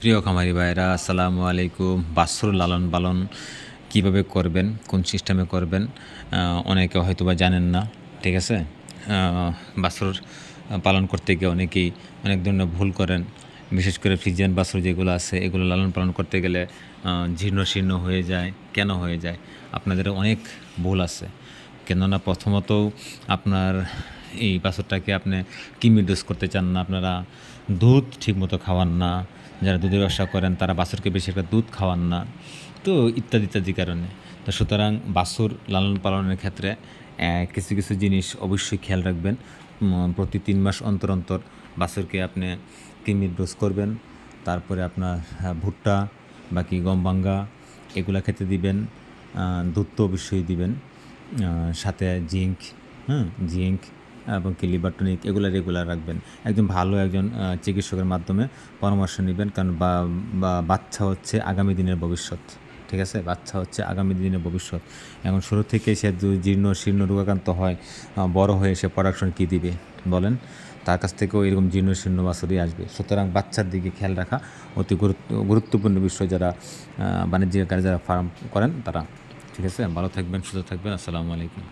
প্রিয় খামারি ভাইরা আসসালামু আলাইকুম। বাছুর লালন পালন কীভাবে করবেন, কোন সিস্টেমে করবেন অনেকে হয়তো বা জানেন না, ঠিক আছে? বাছুর পালন করতে গিয়ে অনেকেই অনেক ধরনের ভুল করেন। বিশেষ করে ফ্রিজিয়ান বাছুর যেগুলো আছে, এগুলো লালন পালন করতে গেলে জীর্ণ শীর্ণ হয়ে যায়, কেন হয়ে যায়, আপনাদের অনেক ভুল আছে। কেননা প্রথমত আপনার এই বাছুরটাকে আপনি কিমি ডোজ করতে চান না আপনারা দুধ ঠিকমতো খাওয়ান না যারা দুধের ব্যবসা করেন তারা বাছুরকে বেশি একটা দুধ খাওয়ান না তো ইত্যাদি ইত্যাদি কারণে। তো সুতরাং বাছুর লালন পালনের ক্ষেত্রে কিছু কিছু জিনিস অবশ্যই খেয়াল রাখবেন। প্রতি তিন মাস অন্তর অন্তর বাছুরকে আপনি কিমির ডোজ করবেন তারপরে আপনার আহ, ভুট্টা বাকি গম ভাঙ্গা এগুলা খেতে দিবেন দুধ তো অবশ্যই দিবেন সাথে জিঙ্ক হ্যাঁ জিঙ্ক এবং কি লিভার টনিক এগুলো রেগুলার রাখবেন। একজন ভালো একজন চিকিৎসকের মাধ্যমে পরামর্শ নেবেন, কারণ বা বাচ্চা হচ্ছে আগামী দিনের ভবিষ্যৎ, ঠিক আছে? বাচ্চা হচ্ছে আগামী দিনের ভবিষ্যৎ। এখন শুরু থেকে সে জীর্ণ, শীর্ণ রোগাক্রান্ত হয় বড় হয়ে সে প্রোডাকশন কী দিবে, বলেন? তার কাছ থেকেও এরকম জীর্ণ, শীর্ণ বাছরই আসবে। সুতরাং বাচ্চার দিকে খেয়াল রাখা অতি গুরুত্ব, গুরুত্বপূর্ণ বিষয় যারা বাণিজ্যিক যারা ফার্ম করেন, তারা। ঠিক আছে? ভালো থাকবেন, সুস্থ থাকবেন। আসসালামু আলাইকুম।